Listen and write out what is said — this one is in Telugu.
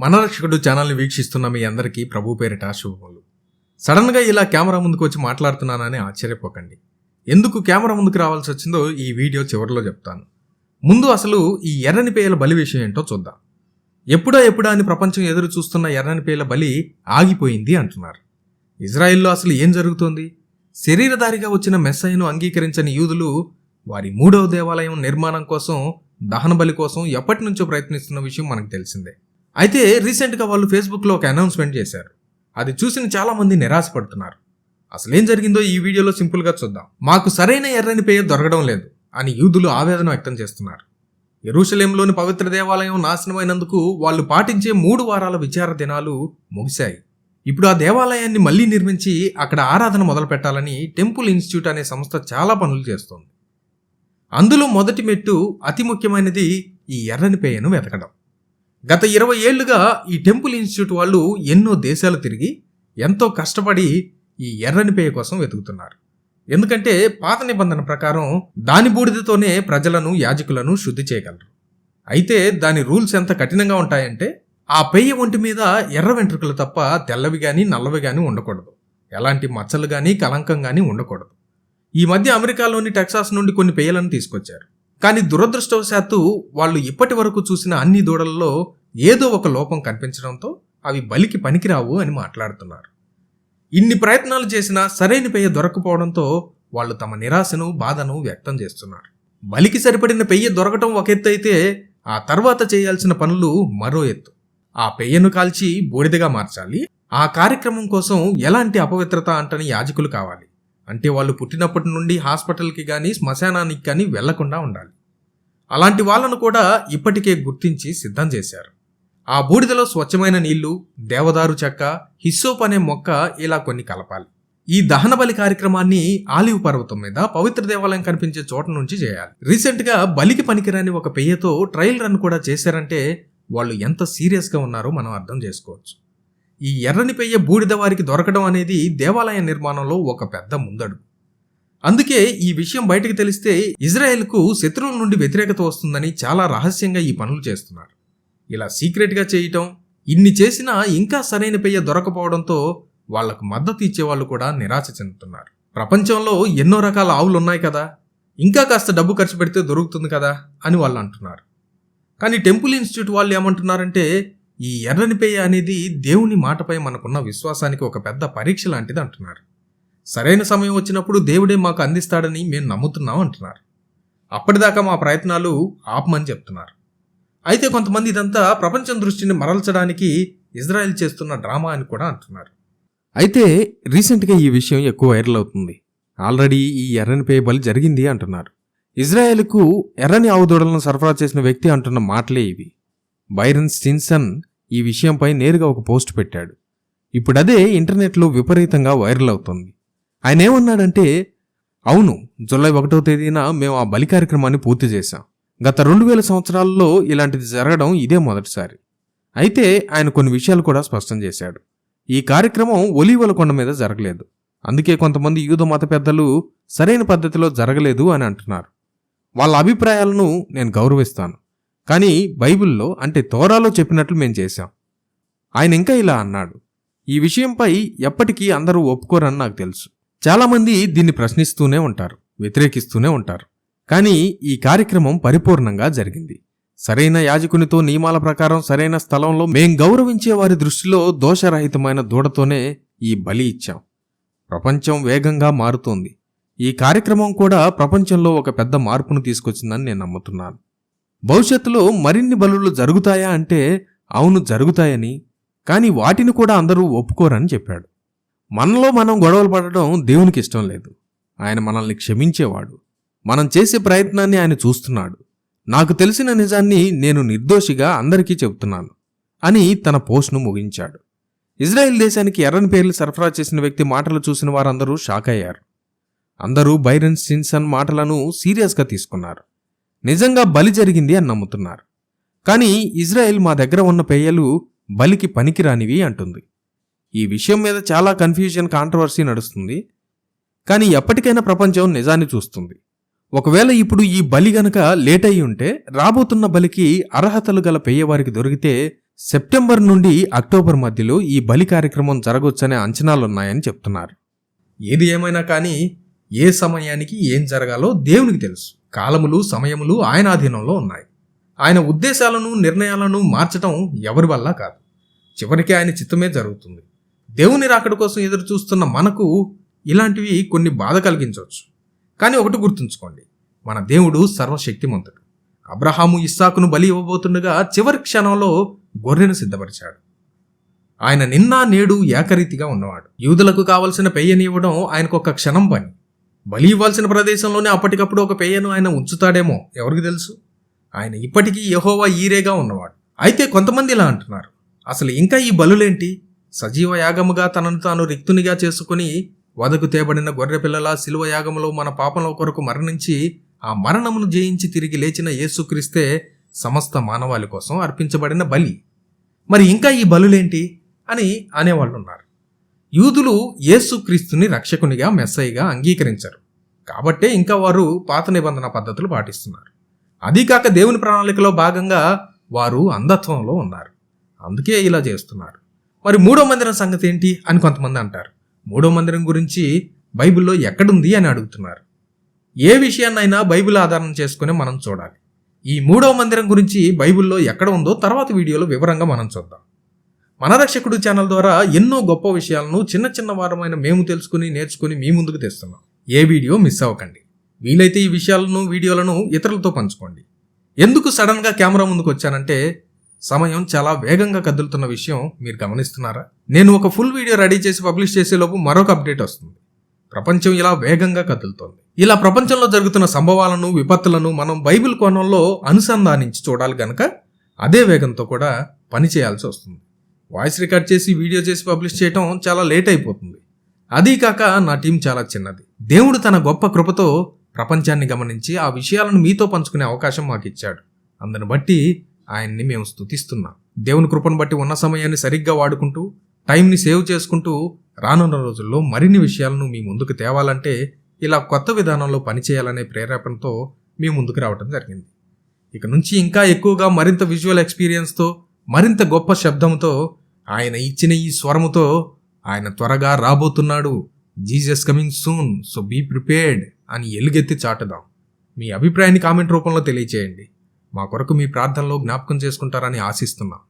మనరక్షకుడు ఛానల్ని వీక్షిస్తున్న మీ అందరికీ ప్రభు పేరిట శుభములు. సడన్గా ఇలా కెమెరా ముందుకు వచ్చి మాట్లాడుతున్నానని ఆశ్చర్యపోకండి. ఎందుకు కెమెరా ముందుకు రావాల్సి వచ్చిందో ఈ వీడియో చివరిలో చెప్తాను. ముందు అసలు ఈ ఎర్రని పేయల బలి విషయం ఏంటో చూద్దాం. ఎప్పుడో ఎప్పుడా అని ప్రపంచం ఎదురు చూస్తున్న ఎర్రని పేయల బలి ఆగిపోయింది అంటున్నారు. ఇజ్రాయిల్లో అసలు ఏం జరుగుతోంది? శరీరధారిగా వచ్చిన మెస్సైను అంగీకరించని యూదులు వారి మూడవ దేవాలయం నిర్మాణం కోసం దహన బలి కోసం ఎప్పటి నుంచో ప్రయత్నిస్తున్న విషయం మనకు తెలిసిందే. అయితే రీసెంట్గా వాళ్ళు ఫేస్బుక్లో ఒక అనౌన్స్మెంట్ చేశారు. అది చూసిన చాలామంది నిరాశపడుతున్నారు. అసలు ఏం జరిగిందో ఈ వీడియోలో సింపుల్గా చూద్దాం. మాకు సరైన ఎర్రని పేరు దొరకడం లేదు అని యూదులు ఆవేదన వ్యక్తం చేస్తున్నారు. ఎరుషలేంలోని పవిత్ర దేవాలయం నాశనమైనందుకు వాళ్ళు పాటించే మూడు వారాల విచార దినాలు ముగిశాయి. ఇప్పుడు ఆ దేవాలయాన్ని మళ్ళీ నిర్మించి అక్కడ ఆరాధన మొదలు పెట్టాలని టెంపుల్ ఇన్స్టిట్యూట్ అనే సంస్థ చాలా పనులు చేస్తోంది. అందులో మొదటి మెట్టు అతి ముఖ్యమైనది ఈ ఎర్రని పేయను వెతకడం. గత ఇరవై ఏళ్ళుగా ఈ టెంపుల్ ఇన్స్టిట్యూట్ వాళ్ళు ఎన్నో దేశాలు తిరిగి ఎంతో కష్టపడి ఈ ఎర్రని పేయ కోసం వెతుకుతున్నారు. ఎందుకంటే పాత నిబంధన ప్రకారం దాని బూడిదతోనే ప్రజలను యాజకులను శుద్ధి చేయగలరు. అయితే దాని రూల్స్ ఎంత కఠినంగా ఉంటాయంటే ఆ పెయ్య ఒంటి మీద ఎర్ర వెంట్రుకలు తప్ప తెల్లవి కానీ నల్లవి కానీ ఉండకూడదు. ఎలాంటి మచ్చలు కానీ కలంకం కానీ ఉండకూడదు. ఈ మధ్య అమెరికాలోని టెక్సాస్ నుండి కొన్ని పెయ్యలను తీసుకొచ్చారు. కానీ దురదృష్టవశాత్తు వాళ్ళు ఇప్పటి వరకు చూసిన అన్ని దూడలలో ఏదో ఒక లోపం కనిపించడంతో అవి బలికి పనికిరావు అని మాట్లాడుతున్నారు. ఇన్ని ప్రయత్నాలు చేసినా సరైన పెయ్య దొరకపోవడంతో వాళ్ళు తమ నిరాశను బాధను వ్యక్తం చేస్తున్నారు. బలికి సరిపడిన పెయ్య దొరకటం ఒక ఎత్తు అయితే ఆ తర్వాత చేయాల్సిన పనులు మరో ఎత్తు. ఆ పెయ్యను కాల్చి బూడిదగా మార్చాలి. ఆ కార్యక్రమం కోసం ఎలాంటి అపవిత్రత అంటని యాజకులు కావాలి. అంటే వాళ్ళు పుట్టినప్పటి నుండి హాస్పిటల్కి కానీ శ్మశానానికి కానీ వెళ్ళకుండా ఉండాలి. అలాంటి వాళ్ళను కూడా ఇప్పటికే గుర్తించి సిద్ధం చేశారు. ఆ బూడిదలో స్వచ్ఛమైన నీళ్ళు దేవదారు చెక్క హిస్సోప్ అనే మొక్క ఇలా కొన్ని కలపాలి. ఈ దహన బలి కార్యక్రమాన్ని ఆలివ్ పర్వతం మీద పవిత్ర దేవాలయం కనిపించే చోట నుంచి చేయాలి. రీసెంట్గా బలికి పనికిరాని ఒక పెయ్యతో ట్రయల్ రన్ కూడా చేశారంటే వాళ్ళు ఎంత సీరియస్గా ఉన్నారో మనం అర్థం చేసుకోవచ్చు. ఈ ఎర్రని పెయ్య బూడిద వారికి దొరకడం అనేది దేవాలయ నిర్మాణంలో ఒక పెద్ద ముందడుగు. అందుకే ఈ విషయం బయటకు తెలిస్తే ఇజ్రాయెల్కు శత్రువుల నుండి వ్యతిరేకత వస్తుందని చాలా రహస్యంగా ఈ పనులు చేస్తున్నారు. ఇలా సీక్రెట్గా చేయటం ఇన్ని చేసినా ఇంకా సరైన పెయ్య దొరకపోవడంతో వాళ్ళకు మద్దతు ఇచ్చేవాళ్ళు కూడా నిరాశ చెందుతున్నారు. ప్రపంచంలో ఎన్నో రకాల ఆవులు ఉన్నాయి కదా ఇంకా కాస్త డబ్బు ఖర్చు పెడితే దొరుకుతుంది కదా అని వాళ్ళు అంటున్నారు. కానీ టెంపుల్ ఇన్స్టిట్యూట్ వాళ్ళు ఏమంటున్నారంటే ఈ ఎర్రని పేయ అనేది దేవుని మాటపై మనకున్న విశ్వాసానికి ఒక పెద్ద పరీక్ష లాంటిది అంటున్నారు. సరైన సమయం వచ్చినప్పుడు దేవుడే మాకు అందిస్తాడని మేము నమ్ముతున్నాం అంటున్నారు. అప్పటిదాకా మా ప్రయత్నాలు ఆపమని చెప్తున్నారు. అయితే కొంతమంది ఇదంతా ప్రపంచం దృష్టిని మరల్చడానికి ఇజ్రాయెల్ చేస్తున్న డ్రామా అని కూడా అంటున్నారు. అయితే రీసెంట్గా ఈ విషయం ఎక్కువ వైరల్ అవుతుంది. ఆల్రెడీ ఈ ఎర్రని పేయ బలి జరిగింది అంటున్నారు. ఇజ్రాయెల్కు ఎర్రని ఆవుదూడలను సరఫరా చేసిన వ్యక్తి అంటున్న మాటలే ఇవి. బైరన్ స్టిన్సన్ ఈ విషయంపై నేరుగా ఒక పోస్ట్ పెట్టాడు. ఇప్పుడు అదే ఇంటర్నెట్లో విపరీతంగా వైరల్ అవుతుంది. ఆయన ఏమన్నాడంటే అవును జూలై ఒకటో తేదీన మేము ఆ బలి కార్యక్రమాన్ని పూర్తి చేశాం. గత రెండు వేల సంవత్సరాల్లో ఇలాంటిది జరగడం ఇదే మొదటిసారి. అయితే ఆయన కొన్ని విషయాలు కూడా స్పష్టం చేశాడు. ఈ కార్యక్రమం ఒలీవల కొండ మీద జరగలేదు. అందుకే కొంతమంది యూద మత పెద్దలు సరైన పద్ధతిలో జరగలేదు అని అంటున్నారు. వాళ్ళ అభిప్రాయాలను నేను గౌరవిస్తాను. కానీ బైబిల్లో అంటే తోరాలో చెప్పినట్లు మేము చేశాం. ఆయన ఇంకా ఇలా అన్నాడు. ఈ విషయంపై ఎప్పటికీ అందరూ ఒప్పుకోరని నాకు తెలుసు. చాలామంది దీన్ని ప్రశ్నిస్తూనే ఉంటారు వ్యతిరేకిస్తూనే ఉంటారు. కానీ ఈ కార్యక్రమం పరిపూర్ణంగా జరిగింది. సరైన యాజకునితో నియమాల ప్రకారం సరైన స్థలంలో మేం గౌరవించే వారి దృష్టిలో దోషరహితమైన దూడతోనే ఈ బలి ఇచ్చాం. ప్రపంచం వేగంగా మారుతోంది. ఈ కార్యక్రమం కూడా ప్రపంచంలో ఒక పెద్ద మార్పును తీసుకొచ్చిందని నేను నమ్ముతున్నాను. భవిష్యత్తులో మరిన్ని బలులు జరుగుతాయా అంటే అవును జరుగుతాయని కానీ వాటిని కూడా అందరూ ఒప్పుకోరని చెప్పాడు. మనలో మనం గొడవలు పడడం దేవునికి ఇష్టం లేదు. ఆయన మనల్ని క్షమించేవాడు. మనం చేసే ప్రయత్నాన్ని ఆయన చూస్తున్నాడు. నాకు తెలిసిన నిజాన్ని నేను నిర్దోషిగా అందరికీ చెబుతున్నాను అని తన పోస్ట్ను ముగించాడు. ఇజ్రాయెల్ దేశానికి ఎర్రని పేర్లు సరఫరా చేసిన వ్యక్తి మాటలు చూసిన వారందరూ షాక్ అయ్యారు. అందరూ బైరన్ సిన్సన్ మాటలను సీరియస్గా తీసుకున్నారు. నిజంగా బలి జరిగింది అని నమ్ముతున్నారు. కానీ ఇజ్రాయెల్ మా దగ్గర ఉన్న పేయలు బలికి పనికిరానివి అంటుంది. ఈ విషయం మీద చాలా కన్ఫ్యూజన్ కాంట్రవర్సీ నడుస్తుంది. కానీ ఎప్పటికైనా ప్రపంచం నిజాన్ని చూస్తుంది. ఒకవేళ ఇప్పుడు ఈ బలి గనక లేట్ అయి ఉంటే రాబోతున్న బలికి అర్హతలు గల పేయవారికి దొరికితే సెప్టెంబర్ నుండి అక్టోబర్ మధ్యలో ఈ బలి కార్యక్రమం జరగవచ్చనే అంచనాలున్నాయని చెప్తున్నారు. ఏది ఏమైనా కానీ ఏ సమయానికి ఏం జరగాలో దేవునికి తెలుసు. కాలములు సమయములు ఆయన ఆధీనంలో ఉన్నాయి. ఆయన ఉద్దేశాలను నిర్ణయాలను మార్చడం ఎవరి వల్ల కాదు. చివరికి ఆయన చిత్తమే జరుగుతుంది. దేవుని రాకడ కోసం ఎదురు చూస్తున్న మనకు ఇలాంటివి కొన్ని బాధ కలిగించవచ్చు. కానీ ఒకటి గుర్తుంచుకోండి. మన దేవుడు సర్వశక్తిమంతుడు. అబ్రహాము ఇస్సాకును బలి ఇవ్వబోతుండగా చివరి క్షణంలో గొర్రెను సిద్ధపరిచాడు. ఆయన నిన్న నేడు ఏకరీతిగా ఉన్నవాడు. యూదులకు కావలసిన పెయ్యని ఇవ్వడం ఆయనకు ఒక క్షణం పని. బలి ఇవ్వాల్సిన ప్రదేశంలోనే అప్పటికప్పుడు ఒక పెయ్యను ఆయన ఉంచుతాడేమో ఎవరికి తెలుసు? ఆయన ఇప్పటికీ యహోవా ఈరేగా ఉన్నవాడు. అయితే కొంతమంది ఇలా అంటున్నారు. అసలు ఇంకా ఈ బలులేంటి? సజీవ యాగముగా తనను తాను రిక్తునిగా చేసుకుని వదకు తేబడిన గొర్రె పిల్లల శిలువ యాగములో మన పాపంలో కొరకు మరణించి ఆ మరణమును జయించి తిరిగి లేచిన యేసుక్రీస్తే సమస్త మానవాళి కోసం అర్పించబడిన బలి. మరి ఇంకా ఈ బలులేంటి? అని అనేవాళ్ళు ఉన్నారు యూదులు యేసుక్రీస్తుని రక్షకునిగా మెస్సైగా అంగీకరించరు. కాబట్టే ఇంకా వారు పాత నిబంధన పద్ధతులు పాటిస్తున్నారు. అదీ కాక దేవుని ప్రణాళికలో భాగంగా వారు అంధత్వంలో ఉన్నారు. అందుకే ఇలా చేస్తున్నారు. మరి మూడో మందిరం సంగతి ఏంటి అని కొంతమంది అంటారు. మూడో మందిరం గురించి బైబిల్లో ఎక్కడుంది అని అడుగుతున్నారు. ఏ విషయాన్నైనా బైబిల్ ఆధారం చేసుకుని మనం చూడాలి. ఈ మూడవ మందిరం గురించి బైబిల్లో ఎక్కడ ఉందో తర్వాత వీడియోలో వివరంగా మనం చూద్దాం. మన రక్షకుడు ఛానల్ ద్వారా ఎన్నో గొప్ప విషయాలను చిన్న చిన్న వారమైన మేము తెలుసుకుని నేర్చుకుని మీ ముందుకు తెస్తున్నాం. ఏ వీడియో మిస్ అవ్వకండి. వీలైతే ఈ విషయాలను వీడియోలను ఇతరులతో పంచుకోండి. ఎందుకు సడన్గా కెమెరా ముందుకు వచ్చానంటే సమయం చాలా వేగంగా కదులుతున్న విషయం మీరు గమనిస్తున్నారా? నేను ఒక ఫుల్ వీడియో రెడీ చేసి పబ్లిష్ చేసేలోపు మరొక అప్డేట్ వస్తుంది. ప్రపంచం ఇలా వేగంగా కదులుతోంది. ఇలా ప్రపంచంలో జరుగుతున్న సంభవాలను విపత్తులను మనం బైబిల్ కోణంలో అనుసంధానించి చూడాలి గనక అదే వేగంతో కూడా పని చేయాల్సి వస్తుంది. వాయిస్ రికార్డ్ చేసి వీడియో చేసి పబ్లిష్ చేయటం చాలా లేట్ అయిపోతుంది. అదీ కాక నా టీం చాలా చిన్నది. దేవుడు తన గొప్ప కృపతో ప్రపంచాన్ని గమనించి ఆ విషయాలను మీతో పంచుకునే అవకాశం మాకు ఇచ్చాడు అందుని బట్టి ఆయన్ని మేము స్తుతిస్తున్నాం. దేవుని కృపను బట్టి ఉన్న సమయాన్ని సరిగ్గా వాడుకుంటూ టైంని సేవ్ చేసుకుంటూ రానున్న రోజుల్లో మరిన్ని విషయాలను మీ ముందుకు తేవాలంటే ఇలా కొత్త విధానంలో పనిచేయాలనే ప్రేరేపణతో మీ ముందుకు రావడం జరిగింది. ఇక నుంచి ఇంకా ఎక్కువగా మరింత విజువల్ ఎక్స్పీరియన్స్తో మరింత గొప్ప శబ్దంతో ఆయన ఇచ్చిన ఈ స్వరముతో ఆయన త్వరగా రాబోతున్నాడు. Jesus coming soon so be prepared అని ఎలుగెత్తి చాటుదాం. మీ అభిప్రాయాన్ని కామెంట్ రూపంలో తెలియచేయండి. మా కొరకు మీ ప్రార్థనలో జ్ఞాపకం చేసుకుంటారని ఆశిస్తున్నాం.